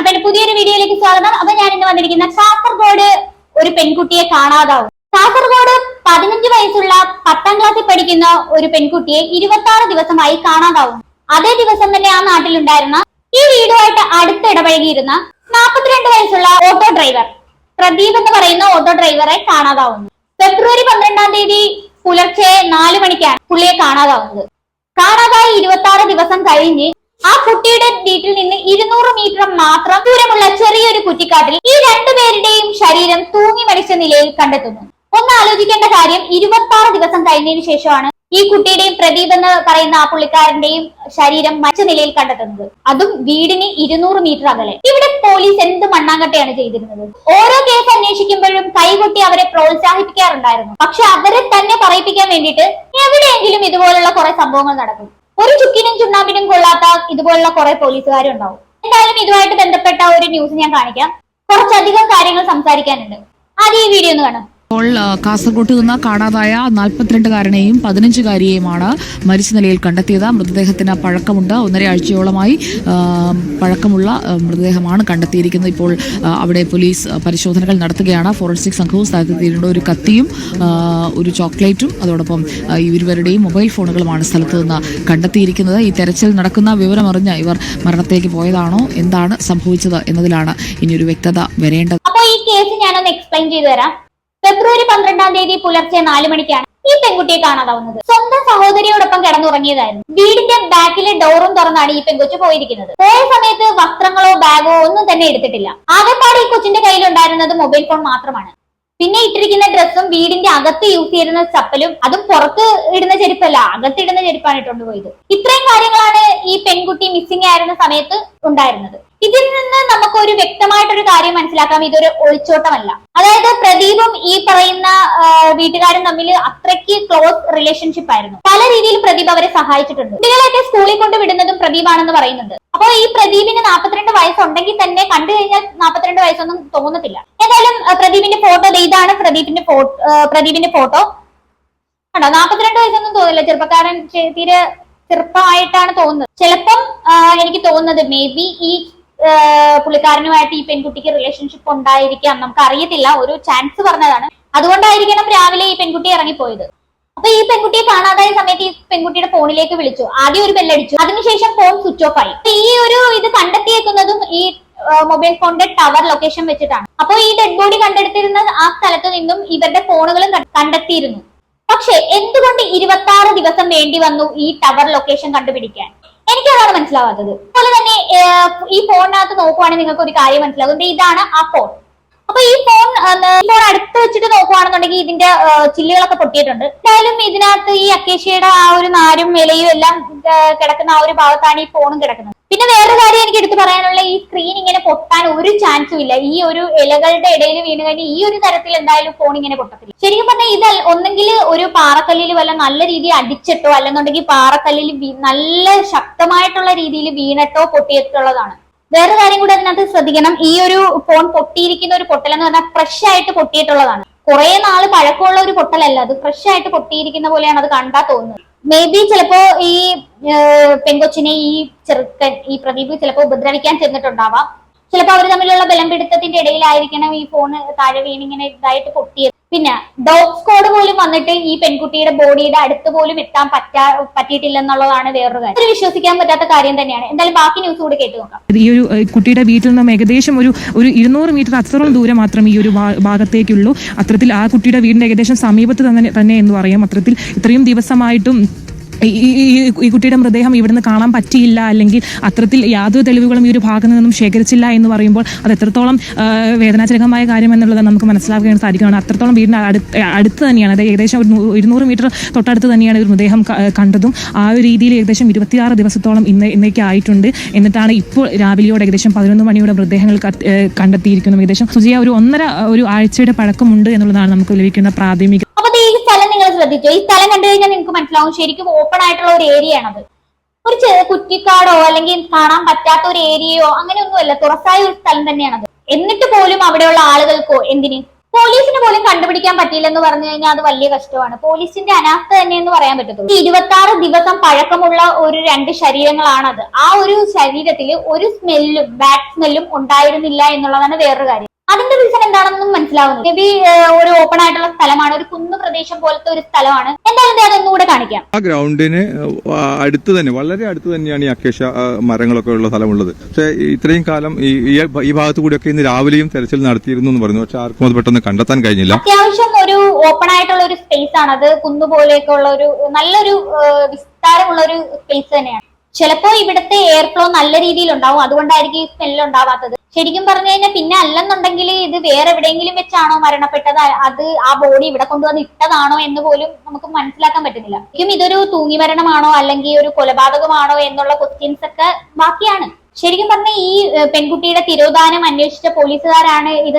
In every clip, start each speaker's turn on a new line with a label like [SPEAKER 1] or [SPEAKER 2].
[SPEAKER 1] അപ്പൊ എന്റെ പുതിയൊരു വീഡിയോയിലേക്ക് സ്വാഗതം. അപ്പൊ ഞാൻ ഇന്ന് വന്നിരിക്കുന്ന കാസർഗോഡ് ഒരു പെൺകുട്ടിയെ കാണാതാവും. കാസർഗോഡ് പതിനഞ്ച് വയസ്സുള്ള പത്താം ക്ലാസ്സിൽ പഠിക്കുന്ന ഒരു പെൺകുട്ടിയെ ഇരുപത്തി ആറ് ദിവസമായി കാണാതാവും. അതേ ദിവസം തന്നെ ആ നാട്ടിലുണ്ടായിരുന്ന ഈ വീടുമായിട്ട് അടുത്ത് ഇടപഴകിയിരുന്ന നാൽപ്പത്തിരണ്ട് വയസ്സുള്ള ഓട്ടോ ഡ്രൈവർ പ്രദീപ് എന്ന് പറയുന്ന ഓട്ടോ ഡ്രൈവറെ കാണാതാവുന്നു. ഫെബ്രുവരി പന്ത്രണ്ടാം തീയതി പുലർച്ചെ നാല് മണിക്കാണ് പുള്ളിയെ കാണാതാവുന്നത്. കാണാതായി ഇരുപത്തി ആറ് ദിവസം കഴിഞ്ഞ് ആ കുട്ടിയുടെ വീട്ടിൽ നിന്ന് ഇരുന്നൂറ് മീറ്റർ മാത്രം ദൂരമുള്ള ചെറിയൊരു കുറ്റിക്കാട്ടിൽ ഈ രണ്ടുപേരുടെയും ശരീരം തൂങ്ങി മരിച്ച നിലയിൽ കണ്ടെത്തുന്നു. ഒന്ന് ആലോചിക്കേണ്ട കാര്യം ഇരുപത്തി ആറ് ദിവസം കഴിഞ്ഞതിന് ശേഷമാണ് ഈ കുട്ടിയുടെയും പ്രദീപ് എന്ന് പറയുന്ന ആ പുള്ളിക്കാരന്റെയും ശരീരം മരിച്ച നിലയിൽ കണ്ടെത്തുന്നത്. അതും വീടിന് ഇരുന്നൂറ് മീറ്റർ അകലെ. ഇവിടെ പോലീസ് എന്ത് മണ്ണാങ്കട്ടയാണ് ചെയ്തിരുന്നത്? ഓരോ കേസ് അന്വേഷിക്കുമ്പോഴും കൈകൊട്ടി അവരെ പ്രോത്സാഹിപ്പിക്കാറുണ്ടായിരുന്നു. പക്ഷെ അവരെ തന്നെ പറയിപ്പിക്കാൻ വേണ്ടിയിട്ട് എവിടെയെങ്കിലും ഇതുപോലുള്ള കുറെ സംഭവങ്ങൾ നടക്കും. ഒരു ചുക്കിനും ചുണ്ണാമ്പിനും കൊള്ളാത്ത ഇതുപോലുള്ള കുറെ പോലീസുകാരും ഉണ്ടാവും എന്തായാലും ഇതുമായിട്ട് ബന്ധപ്പെട്ട ഒരു ന്യൂസ് ഞാൻ കാണിക്കാം. കുറച്ചധികം കാര്യങ്ങൾ സംസാരിക്കാനുണ്ട്. ആദ്യം ഈ വീഡിയോ ഒന്ന് കാണാം.
[SPEAKER 2] ഇപ്പോൾ കാസർകോട്ട് നിന്ന് കാണാതായ നാൽപ്പത്തിരണ്ടുകാരനെയും പതിനഞ്ചുകാരിയെയുമാണ് മരിച്ച നിലയിൽ കണ്ടെത്തിയത്. മൃതദേഹത്തിന് പഴക്കമുണ്ട്. ഒന്നര ആഴ്ചയോളമായി ആ, പഴക്കമുള്ള മൃതദേഹമാണ് കണ്ടെത്തിയിരിക്കുന്നത്. ഇപ്പോൾ അവിടെ പോലീസ് പരിശോധനകൾ നടത്തുകയാണ്. ഫോറൻസിക് സംഘവും സ്ഥലത്തെത്തിയിട്ടുണ്ട് ഒരു കത്തിയും ഒരു ചോക്ലേറ്റും. അതോടൊപ്പം ഇവരുവരുടെയും മൊബൈൽ ഫോണുകളുമാണ് സ്ഥലത്ത് നിന്ന് കണ്ടെത്തിയിരിക്കുന്നത്. ഈ തെരച്ചിൽ നടക്കുന്ന വിവരമറിഞ്ഞ ഇവർ മരണത്തിലേക്ക് പോയതാണോ? എന്താണ് സംഭവിച്ചത് എന്നതിലാണ് ഇനിയൊരു വ്യക്തത വരേണ്ടത്.
[SPEAKER 1] അപ്പോൾ ഈ കേസ് ഞാനൊന്ന് എക്സ്പ്ലെയിൻ ചെയ്തു തരാം ഫെബ്രുവരി പന്ത്രണ്ടാം തീയതി പുലർച്ചെ നാലു മണിക്കാണ് ഈ പെൺകുട്ടിയെ കാണാതാവുന്നത്. സ്വന്തം സഹോദരിയോടൊപ്പം കിടന്നുറങ്ങിയതായിരുന്നു. വീടിന്റെ ബാക്കിലെ ഡോറും തുറന്നാണ് ഈ പെൺകൊച്ചു പോയിരിക്കുന്നത്. പോയ സമയത്ത് വസ്ത്രങ്ങളോ ബാഗോ ഒന്നും തന്നെ എടുത്തിട്ടില്ല. ആകെപ്പാട് ഈ കൊച്ചിന്റെ കയ്യിലുണ്ടായിരുന്നത് മൊബൈൽ ഫോൺ മാത്രമാണ്. പിന്നെ ഇട്ടിരിക്കുന്ന ഡ്രസ്സും വീടിന്റെ അകത്ത് യൂസ് ചെയ്യുന്ന ചപ്പലും അതും പുറത്ത് ഇടുന്ന ചെരുപ്പല്ല അകത്തിടുന്ന ചെരുപ്പാണ് ഇട്ടുകൊണ്ട് പോയത്. ഇത്രയും കാര്യങ്ങളാണ് ഈ പെൺകുട്ടി മിസ്സിംഗ് ആയിരുന്ന സമയത്ത് ഉണ്ടായിരുന്നത്. ഇതിൽ നിന്ന് നമുക്ക് ഒരു വ്യക്തമായിട്ടൊരു കാര്യം മനസ്സിലാക്കാം. ഇതൊരു ഒളിച്ചോട്ടമല്ല. അതായത് പ്രദീപും ഈ പറയുന്ന വീട്ടുകാരും തമ്മിൽ അത്രയ്ക്ക് ക്ലോസ് റിലേഷൻഷിപ്പ് ആയിരുന്നു. പല രീതിയിൽ പ്രദീപ് അവരെ സഹായിച്ചിട്ടുണ്ട്. കുട്ടികളെയൊക്കെ സ്കൂളിൽ കൊണ്ട് വിടുന്നതും പ്രദീപാണെന്ന് പറയുന്നുണ്ട്. അപ്പൊ ഈ പ്രദീപിന് നാൽപ്പത്തിരണ്ട് വയസ്സുണ്ടെങ്കിൽ തന്നെ കണ്ടു കഴിഞ്ഞാൽ നാൽപ്പത്തിരണ്ട് വയസ്സൊന്നും തോന്നത്തില്ല. ഏതായാലും പ്രദീപിന്റെ ഫോട്ടോ ഇതാണ് പ്രദീപിന്റെ ഫോട്ടോ പ്രദീപിന്റെ ഫോട്ടോ. കണ്ടോ? നാൽപ്പത്തിരണ്ട് വയസ്സൊന്നും തോന്നില്ല. ചെറുപ്പക്കാരൻ തീരെ ചെറുപ്പമായിട്ടാണ് തോന്നുന്നത്. ചിലപ്പം എനിക്ക് തോന്നുന്നത് മേ ബി ഈ പുള്ളിക്കാരനുമായിട്ട് ഈ പെൺകുട്ടിക്ക് റിലേഷൻഷിപ്പ് ഉണ്ടായിരിക്കാം. നമുക്ക് അറിയത്തില്ല ഒരു ചാൻസ് പറഞ്ഞതാണ്. അതുകൊണ്ടായിരിക്കണം രാവിലെ ഈ പെൺകുട്ടി ഇറങ്ങിപ്പോയത്. അപ്പൊ ഈ പെൺകുട്ടിയെ കാണാതായ സമയത്ത് ഈ പെൺകുട്ടിയുടെ ഫോണിലേക്ക് വിളിച്ചു. ആദ്യം ഒരു ബെല്ലടിച്ചു അതിനുശേഷം ഫോൺ സ്വിച്ച് ഓഫ് ആയി. ഈ ഒരു ഇത് കണ്ടെത്തിയേക്കുന്നതും ഈ മൊബൈൽ ഫോണിന്റെ ടവർ ലൊക്കേഷൻ വെച്ചിട്ടാണ്. അപ്പോൾ ഈ ഡെഡ് ബോഡി കണ്ടെടുത്തിരുന്ന ആ സ്ഥലത്ത് നിന്നും ഇവരുടെ ഫോണുകളും കണ്ട- കണ്ടെത്തിയിരുന്നു. പക്ഷെ എന്തുകൊണ്ട് ഇരുപത്തി ദിവസം വേണ്ടി വന്നു ഈ ടവർ ലൊക്കേഷൻ കണ്ടുപിടിക്കാൻ? എനിക്കതാണ് മനസ്സിലാവാത്തത്. അതുപോലെ തന്നെ ഈ ഫോണിനകത്ത് നോക്കുവാണെങ്കിൽ നിങ്ങൾക്ക് ഒരു കാര്യം മനസ്സിലാകും ഇതാണ് ആ ഫോൺ അപ്പൊ ഈ ഫോൺ ഫോൺ അടുത്ത് വെച്ചിട്ട് നോക്കുവാണെന്നുണ്ടെങ്കിൽ ഇതിന്റെ ചില്ലുകളൊക്കെ പൊട്ടിയിട്ടുണ്ട്. എന്തായാലും ഇതിനകത്ത് ഈ അക്കേഷ്യയുടെ ആ ഒരു നാരും ഇലയും എല്ലാം കിടക്കുന്ന ആ ഒരു ഭാഗത്താണ് ഈ ഫോണും കിടക്കുന്നത്. പിന്നെ വേറെ കാര്യം എനിക്ക് എടുത്തു പറയാനുള്ള ഈ സ്ക്രീൻ ഇങ്ങനെ പൊട്ടാൻ ഒരു ചാൻസും ഇല്ല. ഈ ഒരു ഇലകളുടെ ഇടയിൽ വീണ് കഴിഞ്ഞാൽ ഈ ഒരു തരത്തിൽ എന്തായാലും ഫോൺ ഇങ്ങനെ പൊട്ടത്തില്ല. ശരിക്കും പറഞ്ഞാൽ ഇത് ഒന്നെങ്കിൽ ഒരു പാറക്കല്ലിൽ വല്ല നല്ല രീതിയിൽ അടിച്ചിട്ടോ അല്ലെന്നുണ്ടെങ്കിൽ പാറക്കല്ലിൽ നല്ല ശക്തമായിട്ടുള്ള രീതിയിൽ വീണിട്ടോ പൊട്ടിയിട്ടുള്ളതാണ് വേറെ കാര്യം കൂടി അതിനകത്ത് ശ്രദ്ധിക്കണം. ഈ ഒരു ഫോൺ പൊട്ടിയിരിക്കുന്ന ഒരു പൊട്ടൽ എന്ന് പറഞ്ഞാൽ ഫ്രഷ് ആയിട്ട് പൊട്ടിയിട്ടുള്ളതാണ്. കുറെ നാൾ പഴക്കമുള്ള ഒരു പൊട്ടലല്ല. അത് ഫ്രഷ് ആയിട്ട് പൊട്ടിയിരിക്കുന്ന പോലെയാണ് അത് കണ്ടാ തോന്നുന്നത്. മേ ബി ചിലപ്പോ ഈ ഏർ, പെൺകൊച്ചിനെ ഈ ചെറുക്കൻ ഈ പ്രദീപ് ചിലപ്പോ ഉപദ്രവിക്കാൻ ചെന്നിട്ടുണ്ടാവാം. ചിലപ്പോ അവർ തമ്മിലുള്ള ബലം പിടുത്തത്തിന്റെ ഇടയിലായിരിക്കണം ഈ ഫോൺ താഴെ വീണിങ്ങനെ ഇതായിട്ട് പൊട്ടിയത്. പിന്നെ ഡോഗ് സ്ക്വാഡ് പോലും വന്നിട്ട് ഈ പെൺകുട്ടിയുടെ ബോഡിയുടെ അടുത്ത് പോലും എത്താൻ പറ്റാ പറ്റിയിട്ടില്ലെന്നുള്ളതാണ് വേറൊരു കാര്യം. വിശ്വസിക്കാൻ പറ്റാത്ത കാര്യം തന്നെയാണ്. എന്തായാലും ബാക്കി ന്യൂസ് കൂടി കേട്ട് നോക്കാം.
[SPEAKER 3] ഈ ഒരു കുട്ടിയുടെ വീട്ടിൽ നിന്നും ഏകദേശം ഒരു ഒരു ഇരുന്നൂറ് മീറ്റർ അത്രയും ദൂരം മാത്രം ഈ ഒരു ഭാഗത്തേക്കുള്ളൂ. അത്തരത്തിൽ ആ കുട്ടിയുടെ വീടിന്റെ ഏകദേശം സമീപത്ത് തന്നെ തന്നെ എന്ന് പറയാം. അത്രത്തിൽ ഇത്രയും ദിവസമായിട്ടും ഈ- കുട്ടിയുടെ മൃതദേഹം ഇവിടുന്ന് കാണാൻ പറ്റിയില്ല അല്ലെങ്കിൽ അത്തരത്തിൽ യാതൊരു തെളിവുകളും ഈ ഒരു ഭാഗത്ത് നിന്നും ശേഖരിച്ചില്ല എന്ന് പറയുമ്പോൾ അത് എത്രത്തോളം വേദനാജനകമായ കാര്യം എന്നുള്ളത് നമുക്ക് മനസ്സിലാക്കാൻ സാധിക്കുകയാണ്. അത്രത്തോളം വീടിന് അടുത്ത് തന്നെയാണ്. അതായത് ഏകദേശം ഒരു ഇരുന്നൂറ് മീറ്റർ തൊട്ടടുത്ത് തന്നെയാണ് ഒരു മൃതദേഹം കണ്ടതും. ആ ഒരു രീതിയിൽ ഏകദേശം ഇരുപത്തിയാറ് ദിവസത്തോളം ഇന്ന് ഇന്നേക്ക് ആയിട്ടുണ്ട്. എന്നിട്ടാണ് ഇപ്പോൾ രാവിലെയോടെ ഏകദേശം പതിനൊന്ന് മണിയോടെ മൃതദേഹങ്ങൾ കണ്ടെത്തിയിരിക്കുന്നത്. കണ്ടെത്തിയിരിക്കുന്നു ഏകദേശം സുജിയ ഒരു ഒന്നര ഒരു ആഴ്ചയുടെ പഴക്കമുണ്ട് എന്നുള്ളതാണ് നമുക്ക് ലഭിക്കുന്ന പ്രാഥമിക
[SPEAKER 1] ഈ സ്ഥലം നിങ്ങൾ ശ്രദ്ധിച്ചോ? ഈ സ്ഥലം കണ്ടു കഴിഞ്ഞാൽ നിങ്ങൾക്ക് മനസ്സിലാവും. ശരിക്കും ഓപ്പൺ ആയിട്ടുള്ള ഒരു ഏരിയ ആണത്. ഒരു കുറ്റിക്കാടോ അല്ലെങ്കിൽ കാണാൻ പറ്റാത്ത ഒരു ഏരിയയോ അങ്ങനെയൊന്നുമല്ല. തുറസായ ഒരു സ്ഥലം തന്നെയാണത്. എന്നിട്ട് പോലും അവിടെയുള്ള ആളുകൾക്കോ എന്തിന്? പോലീസിന് പോലും കണ്ടുപിടിക്കാൻ പറ്റിയില്ലെന്ന് പറഞ്ഞു കഴിഞ്ഞാൽ അത് വലിയ കഷ്ടമാണ്. പോലീസിന്റെ അനാസ്ഥ തന്നെ എന്ന് പറയാൻ പറ്റത്തുള്ളൂ. ഇരുപത്തി ആറ് ദിവസം പഴക്കമുള്ള ഒരു രണ്ട് ശരീരങ്ങളാണത്. ആ ഒരു ശരീരത്തിൽ ഒരു സ്മെല്ലും ബാഡ് സ്മെല്ലും ഉണ്ടായിരുന്നില്ല എന്നുള്ളതാണ് വേറൊരു കാര്യം. അതിന്റെ റീസൺ എന്താണെന്ന് മനസ്സിലാവുന്നു. മേ ബി ഒരു ഓപ്പൺ ആയിട്ടുള്ള സ്ഥലമാണ് ഒരു കുന്നു പ്രദേശം പോലത്തെ ഒരു സ്ഥലമാണ്. എന്തായാലും അതൊന്നുകൂടെ കാണിക്കാം.
[SPEAKER 4] ആ ഗ്രൗണ്ടിന് അടുത്ത് തന്നെ വളരെ അടുത്ത് തന്നെയാണ് ഈ അക്കേഷ മരങ്ങളൊക്കെ ഉള്ള സ്ഥലമുള്ളത്. പക്ഷേ ഇത്രയും കാലം ഈ ഈ- ഈ ഭാഗത്ത് കൂടിയൊക്കെ ഇന്ന് രാവിലെയും തെരച്ചിൽ നടത്തിയിരുന്നു എന്ന് പറഞ്ഞു. പക്ഷെ ആർക്കും അത് പെട്ടെന്ന് കണ്ടെത്താൻ കഴിഞ്ഞില്ല.
[SPEAKER 1] അത്യാവശ്യം ഒരു ഓപ്പൺ ആയിട്ടുള്ള ഒരു സ്പേസ് ആണ്. അത് കുന്നുപോലെയൊക്കെ ഉള്ള ഒരു നല്ലൊരു വിസ്താരമുള്ള ഒരു സ്പേസ് തന്നെയാണ്. ചിലപ്പോ ഇവിടുത്തെ എയർ ഫ്ലോ നല്ല രീതിയിൽ ഉണ്ടാവും അതുകൊണ്ടായിരിക്കും ഈ സ്മെല്ല് ഉണ്ടാവാത്തത്. ശരിക്കും പറഞ്ഞു കഴിഞ്ഞാൽ പിന്നെ അല്ലെന്നുണ്ടെങ്കിൽ ഇത് വേറെ എവിടെയെങ്കിലും വെച്ചാണോ മരണപ്പെട്ടത്? അത് ആ ബോഡി ഇവിടെ കൊണ്ടുവന്ന് ഇട്ടതാണോ എന്ന് പോലും നമുക്ക് മനസ്സിലാക്കാൻ പറ്റുന്നില്ല. ഇതൊരു തൂങ്ങി മരണമാണോ അല്ലെങ്കിൽ ഒരു കൊലപാതകമാണോ എന്നുള്ള ക്വസ്റ്റ്യൻസ് ഒക്കെ ബാക്കിയാണ്. ശരിക്കും പറഞ്ഞ ഈ പെൺകുട്ടിയുടെ തിരോധാനം അന്വേഷിച്ച പോലീസുകാരാണ് ഇത്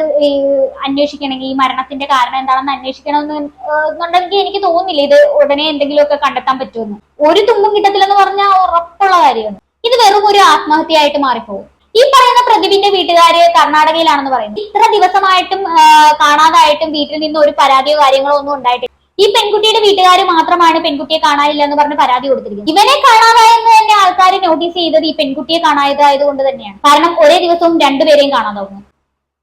[SPEAKER 1] അന്വേഷിക്കണമെങ്കിൽ ഈ മരണത്തിന്റെ കാരണം എന്താണെന്ന് അന്വേഷിക്കണമെന്ന് എന്നുണ്ടെങ്കിൽ എനിക്ക് തോന്നുന്നില്ല ഇത് ഉടനെ എന്തെങ്കിലുമൊക്കെ കണ്ടെത്താൻ പറ്റുമെന്ന്. ഒരു തുമ്പും കിട്ടത്തില്ലെന്ന് പറഞ്ഞാൽ ഉറപ്പുള്ള കാര്യമാണ്. ഇത് വെറും ഒരു ആത്മഹത്യയായിട്ട് മാറിപ്പോകും. ഈ പറയുന്ന പ്രതിഭിന്റെ വീട്ടുകാര് കർണാടകയിലാണെന്ന് പറയുന്നത് ഇത്ര ദിവസമായിട്ടും കാണാതായിട്ടും വീട്ടിൽ നിന്ന് ഒരു പരാതിയോ കാര്യങ്ങളോ ഒന്നും ഉണ്ടായിട്ടില്ല. ഈ പെൺകുട്ടിയുടെ വീട്ടുകാർ മാത്രമാണ് പെൺകുട്ടിയെ കാണാനില്ല എന്ന് പറഞ്ഞ് പരാതി കൊടുത്തിരിക്കുന്നത്. ഇവനെ കാണാതായെന്ന് തന്നെ ആൾക്കാർ നോട്ടീസ് ചെയ്തത് ഈ പെൺകുട്ടിയെ കാണാതായത് കൊണ്ട് തന്നെയാണ്. കാരണം ഒരേ ദിവസവും രണ്ടുപേരെയും കാണാതാവുന്നു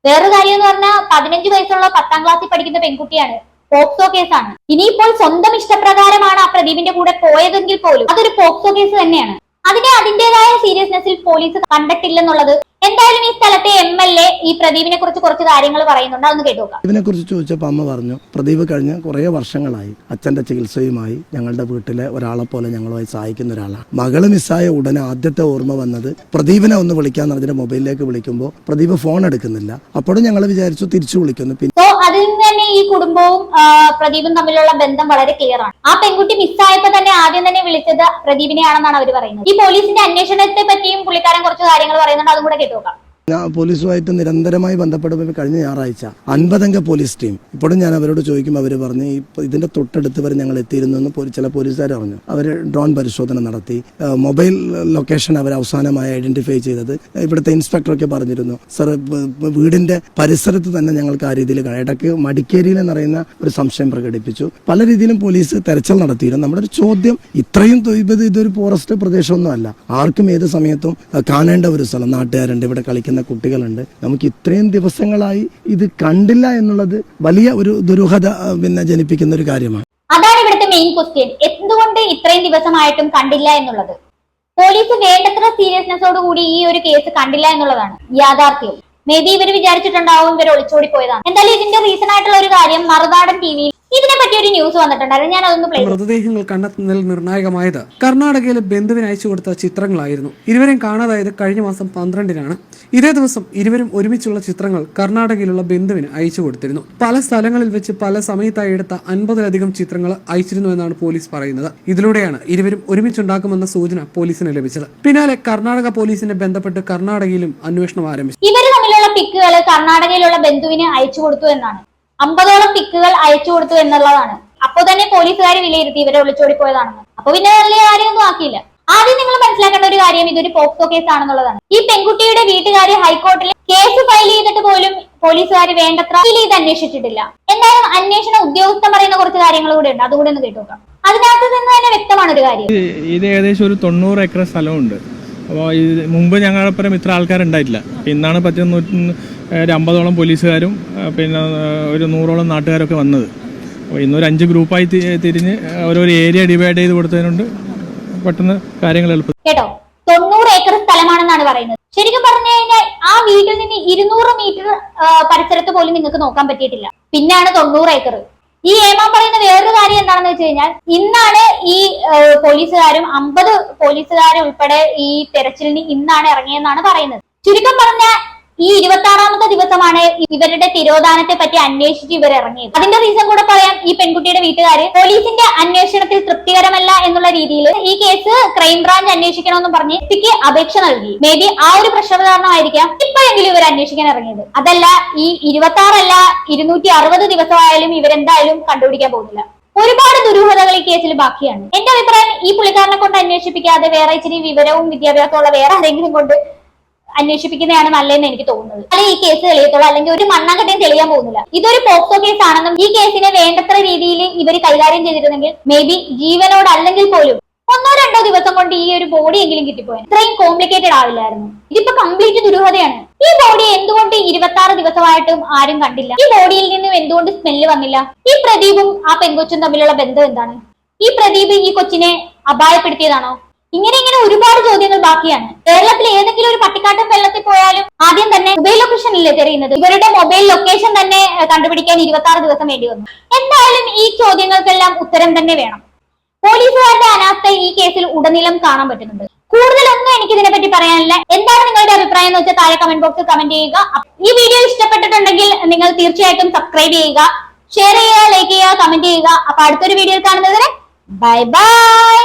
[SPEAKER 1] വേറൊരു കാര്യം എന്ന് പറഞ്ഞാൽ പതിനഞ്ച് വയസ്സുള്ള പത്താം ക്ലാസ്സിൽ പഠിക്കുന്ന പെൺകുട്ടിയാണ് പോക്സോ കേസാണ്. ഇനിയിപ്പോൾ സ്വന്തം ഇഷ്ടപ്രകാരമാണ് ആ പ്രദീപിന്റെ കൂടെ പോയതെങ്കിൽ പോലും അതൊരു പോക്സോ കേസ് തന്നെയാണ്. അതിനെ അതിന്റേതായ സീരിയസ്നെസ്സിൽ പോലീസ് കണ്ടിട്ടില്ലെന്നുള്ളത് എന്തായാലും ഈ സ്ഥലത്തെ എം എൽ എ ഈ പ്രദീപിനെ കുറിച്ച് കുറച്ച് കാര്യങ്ങൾ പറയുന്നുണ്ട്. അതൊന്ന് കേട്ടു നോക്കാം.
[SPEAKER 5] ഇതിനെ കുറിച്ച് ചോദിച്ചപ്പോൾ അമ്മ പറഞ്ഞു പ്രദീപ് കഴിഞ്ഞ കുറേ വർഷങ്ങളായി അച്ഛന്റെ ചികിത്സയുമായി ഞങ്ങളുടെ വീട്ടിലെ ഒരാളെ പോലെ ഞങ്ങളുമായി സഹായിക്കുന്ന ഒരാളാണ് മകൾ മിസ്സായ ഉടനെ ആദ്യത്തെ ഓർമ്മ വന്നത് പ്രദീപിനെ ഒന്ന് വിളിക്കാന്ന് പറഞ്ഞിട്ട് മൊബൈലിലേക്ക് വിളിക്കുമ്പോൾ പ്രദീപ് ഫോൺ എടുക്കുന്നില്ല. അപ്പോഴും ഞങ്ങൾ വിചാരിച്ചു തിരിച്ചു വിളിക്കുന്നു. പിന്നെ
[SPEAKER 1] അതിൽ നിന്ന് തന്നെ ഈ കുടുംബവും പ്രദീപും തമ്മിലുള്ള ബന്ധം വളരെ ക്ലിയർ ആണ്. ആ പെൺകുട്ടി മിസ്സായപ്പോ തന്നെ ആദ്യം തന്നെ വിളിച്ചത് പ്രദീപിനെയാണെന്നാണ് അവർ പറയുന്നത്. ഈ പോലീസിന്റെ അന്വേഷണത്തെ പറ്റിയും പുള്ളിക്കാരൻ കുറച്ച് കാര്യങ്ങൾ പറയുന്നുണ്ട് അതും കൂടെ കേട്ടു നോക്കാം.
[SPEAKER 5] ഞാൻ പോലീസുമായിട്ട് നിരന്തരമായി ബന്ധപ്പെടുമ്പോൾ കഴിഞ്ഞ ഞായറാഴ്ച അൻപതംഗ പോലീസ് ടീം. ഇപ്പോഴും ഞാൻ അവരോട് ചോദിക്കുമ്പോൾ അവർ പറഞ്ഞു ഈ ഇതിന്റെ ഇതിന്റെ തൊട്ടടുത്ത് വരെ ഞങ്ങൾ എത്തിയിരുന്നു എന്ന് ചില പോലീസുകാർ പറഞ്ഞു. അവർ ഡ്രോൺ പരിശോധന നടത്തി മൊബൈൽ ലൊക്കേഷൻ അവർ അവസാനമായി ഐഡന്റിഫൈ ചെയ്തത് ഇവിടുത്തെ ഇൻസ്പെക്ടറൊക്കെ പറഞ്ഞിരുന്നു. സർ വീടിന്റെ പരിസരത്ത് തന്നെ ഞങ്ങൾക്ക് ആ രീതിയിൽ ഇടയ്ക്ക് മടിക്കേരിയിൽ എന്നറിയുന്ന ഒരു സംശയം പ്രകടിപ്പിച്ചു. പല രീതിയിലും പോലീസ് തെരച്ചിൽ നടത്തിയിരുന്നു. നമ്മുടെ ഒരു ചോദ്യം ഇത്രയും ഇതൊരു ഫോറസ്റ്റ് പ്രദേശമൊന്നും അല്ല ആർക്കും ഏത് സമയത്തും കാണേണ്ട ഒരു സ്ഥലം. നാട്ടുകാരുണ്ട് ഇവിടെ കളിക്കുന്ന കുട്ടികളുണ്ട്. നമുക്ക് ഇത്രയും ദിവസങ്ങളായി ഇത് കണ്ടില്ല എന്നുള്ളത് വലിയ ഒരു ദുരൂഹത പിന്നെ ജനിപ്പിക്കുന്ന ഒരു കാര്യമാണ്.
[SPEAKER 1] അതാണ് ഇവിടുത്തെ മെയിൻ ക്വസ്റ്റ്യൻ എന്തുകൊണ്ട് ഇത്രയും ദിവസമായിട്ടും കണ്ടില്ല എന്നുള്ളത്? പോലീസ് വേണ്ടത്ര സീരിയസ്നെസ്സോട് കൂടി ഈ ഒരു കേസ് കണ്ടില്ല എന്നുള്ളതാണ് യാഥാർത്ഥ്യം. മേ ബി ഇവർ വിചാരിച്ചിട്ടുണ്ടാവും ഇവർ ഒളിച്ചോടി പോയതാണ്. എന്തായാലും ഇതിന്റെ റീസൺ ആയിട്ടുള്ള ഒരു കാര്യം മറുനാടൻ ടി വിയിൽ ഇതിനെ പറ്റി ഒരു ന്യൂസ് വന്നിട്ടുണ്ടായിരുന്നു. ഞാൻ അതൊന്ന്
[SPEAKER 6] മൃതദേഹങ്ങൾ കണ്ടെത്തുന്നതിൽ നിർണായകമായത് കർണാടകയിലെ ബന്ധുവിന് അയച്ചു കൊടുത്ത ചിത്രങ്ങളായിരുന്നു. ഇരുവരെയും കാണാതായത് കഴിഞ്ഞ മാസം പന്ത്രണ്ടിനാണ്. ഇതേ ദിവസം ഇരുവരും ഒരുമിച്ചുള്ള ചിത്രങ്ങൾ കർണാടകയിലുള്ള ബന്ധുവിന് അയച്ചു കൊടുത്തിരുന്നു. പല സ്ഥലങ്ങളിൽ വെച്ച് പല സമയത്തായി എടുത്ത അൻപതിലധികം ചിത്രങ്ങൾ അയച്ചിരുന്നു എന്നാണ് പോലീസ് പറയുന്നത്. ഇതിലൂടെയാണ് ഇരുവരും ഒരുമിച്ചുണ്ടാക്കുമെന്ന സൂചന പോലീസിന് ലഭിച്ചത്. പിന്നാലെ കർണാടക പോലീസിനെ ബന്ധപ്പെട്ട് കർണാടകയിലും അന്വേഷണം ആരംഭിച്ചു.
[SPEAKER 1] ഇവർ തമ്മിലുള്ള പിക്കുകൾ കർണാടകയിലുള്ള ബന്ധുവിന് അയച്ചു കൊടുത്തു എന്നാണ്. അമ്പതോളം പിക്കുകൾ അയച്ചു കൊടുത്തു എന്നുള്ളതാണ്. അപ്പോൾ തന്നെ പോലീസുകാർ വിലയിരുത്തി ഇവരെ ഒളിച്ചോടി പോയതാണെന്ന് അപ്പൊ പിന്നെ വലിയ കാര്യമൊന്നും ആക്കിയില്ല. ആദ്യം നിങ്ങൾ മനസ്സിലാക്കേണ്ട ഒരു കാര്യം ഇതൊരു പോക്സോ കേസ് ആണെന്നുള്ളതാണ് ഈ പെൺകുട്ടിയുടെ വീട്ടുകാർ ഹൈക്കോടതിയിൽ കേസ് ഫയൽ ചെയ്തിട്ട് പോലും പോലീസുകാർ വേണ്ടത്ര ചെയ്ത് അന്വേഷിച്ചിട്ടില്ല. എന്തായാലും അന്വേഷണ ഉദ്യോഗസ്ഥൻ പറയുന്ന കുറച്ച് കാര്യങ്ങൾ കൂടെ ഉണ്ട്. അതുകൂടെ ഒന്ന് കേട്ടോക്കാം. അതിനകത്ത് നിന്ന് തന്നെ വ്യക്തമാണ് ഒരു കാര്യം.
[SPEAKER 7] ഇത് ഏകദേശം ഒരു തൊണ്ണൂറ് ഏക്കർ സ്ഥലമുണ്ട്. അപ്പോൾ ഇത് മുമ്പ് ഞങ്ങളൊപ്പം ഇത്ര ആൾക്കാരുണ്ടായിട്ടില്ല. ഇന്നാണ് പറ്റുന്ന ഒരു അമ്പതോളം പോലീസുകാരും പിന്നെ ഒരു നൂറോളം നാട്ടുകാരൊക്കെ വന്നത്. അപ്പോൾ ഇന്നൊരു അഞ്ച് ഗ്രൂപ്പായി തിരിഞ്ഞ് ഓരോരു ഏരിയ ഡിവൈഡ് ചെയ്ത് കൊടുത്തതിനുണ്ട്. പെട്ടെന്ന് കാര്യങ്ങൾ എളുപ്പം.
[SPEAKER 1] കേട്ടോ? തൊണ്ണൂറ് ഏക്കർ സ്ഥലമാണെന്നാണ് പറയുന്നത്. ശരിക്കും പറഞ്ഞു കഴിഞ്ഞാൽ ആ വീട്ടിൽ നിന്ന് ഇരുന്നൂറ് മീറ്റർ പരിസരത്ത് പോലും നിങ്ങൾക്ക് നോക്കാൻ പറ്റിയിട്ടില്ല. പിന്നാണ് തൊണ്ണൂറ് ഏക്കർ. ഈ ഏമാൻ പറയുന്ന വേറൊരു കാര്യം എന്താണെന്ന് വെച്ച് കഴിഞ്ഞാൽ ഇന്നാണ് ഈ പോലീസുകാരും അമ്പത് പോലീസുകാരും ഉൾപ്പെടെ ഈ തെരച്ചിലിന് ഇന്നാണ് ഇറങ്ങിയെന്നാണ് പറയുന്നത്. ചുരുക്കം പറഞ്ഞ ഈ ഇരുപത്തി ആറാമത്തെ ദിവസമാണ് ഇവരുടെ തിരോധാനത്തെ പറ്റി അന്വേഷിച്ച് ഇവർ ഇറങ്ങിയത്. അതിന്റെ റീസൺ കൂടെ പറയാം ഈ പെൺകുട്ടിയുടെ വീട്ടുകാര്. പോലീസിന്റെ അന്വേഷണത്തിൽ തൃപ്തികരമല്ല എന്നുള്ള രീതിയിൽ ഈ കേസ് ക്രൈംബ്രാഞ്ച് അന്വേഷിക്കണമെന്ന് പറഞ്ഞ് എത്തിക്ക് അപേക്ഷ നൽകി. മേ ബി ആ ഒരു പ്രശ്ന കാരണമായിരിക്കാം ഇപ്പോഴെങ്കിലും ഇവർ അന്വേഷിക്കാൻ ഇറങ്ങിയത്. അതല്ല ഈ ഇരുപത്തി ആറല്ല ഇരുന്നൂറ്റി അറുപത് ദിവസമായാലും ഇവരെന്തായാലും കണ്ടുപിടിക്കാൻ പോകുന്നില്ല. ഒരുപാട് ദുരൂഹതകൾ ഈ കേസിൽ ബാക്കിയാണ്. എന്റെ അഭിപ്രായം ഈ പുള്ളിക്കാരനെ കൊണ്ട് അന്വേഷിപ്പിക്കാതെ വേറെ ഇച്ചിരി വിവരവും വിദ്യാഭ്യാസമുള്ള വേറെ ആരെങ്കിലും കൊണ്ട് അന്വേഷിപ്പിക്കുന്നതാണ് നല്ലതെന്ന് എനിക്ക് തോന്നുന്നത്. അല്ലെങ്കിൽ ഈ കേസ് തെളിയത്തുള്ളൂ. അല്ലെങ്കിൽ ഒരു മണ്ണാങ്കട്ടയും തെളിയാൻ പോകുന്നില്ല. ഇതൊരു പോക്സോ കേസ് ആണെന്നും ഈ കേസിനെ വേണ്ടത്ര രീതിയിൽ ഇവർ കൈകാര്യം ചെയ്തിരുന്നെങ്കിൽ മേ ബി ജീവനോട് അല്ലെങ്കിൽ പോലും ഒന്നോ രണ്ടോ ദിവസം കൊണ്ട് ഈ ഒരു ബോഡി എങ്കിലും കിട്ടിപ്പോയി ഇത്രയും കോംപ്ലിക്കേറ്റഡ് ആവില്ലായിരുന്നു. ഇതിപ്പോ കംപ്ലീറ്റ് ദുരൂഹതയാണ്. ഈ ബോഡി എന്തുകൊണ്ട് ഇരുപത്തി ആറ് ദിവസമായിട്ടും ആരും കണ്ടില്ല? ഈ ബോഡിയിൽ നിന്നും എന്തുകൊണ്ട് സ്മെല്ല് വന്നില്ല? ഈ പ്രദീപും ആ പെൺകൊച്ചും തമ്മിലുള്ള ബന്ധം എന്താണ്? ഈ പ്രദീപ് ഈ കൊച്ചിനെ അപായപ്പെടുത്തിയതാണോ? ഇങ്ങനെ ഇങ്ങനെ ഒരുപാട് ചോദ്യങ്ങൾ ബാക്കിയാണ്. കേരളത്തിൽ ഏതെങ്കിലും ഒരു പട്ടിക്കാട്ടം വെള്ളത്തിൽ പോയാലും ആദ്യം തന്നെ മൊബൈൽ ലൊക്കേഷൻ അല്ലേ തെരയുന്നത്? ഇവരുടെ മൊബൈൽ ലൊക്കേഷൻ തന്നെ കണ്ടുപിടിക്കാൻ ഇരുപത്തി ദിവസം വേണ്ടി വന്നു. എന്തായാലും ഈ ചോദ്യങ്ങൾക്കെല്ലാം ഉത്തരം തന്നെ വേണം. പോലീസുകാരുടെ അനാസ്ഥ ഈ കേസിൽ ഉടനീളം കാണാൻ പറ്റുന്നുണ്ട്. കൂടുതലൊന്നും എനിക്ക് ഇതിനെ പറ്റി പറയാനില്ല. എന്താണ് നിങ്ങളുടെ അഭിപ്രായം എന്ന് വെച്ചാൽ താഴെ കമന്റ് ബോക്സിൽ കമന്റ് ചെയ്യുക. ഈ വീഡിയോ ഇഷ്ടപ്പെട്ടിട്ടുണ്ടെങ്കിൽ നിങ്ങൾ തീർച്ചയായിട്ടും സബ്സ്ക്രൈബ് ചെയ്യുക. ഷെയർ ചെയ്യുക ലൈക്ക് ചെയ്യുക കമന്റ് ചെയ്യുക. അപ്പൊ അടുത്തൊരു വീഡിയോയിൽ കാണുന്നതിന് ബൈ ബൈ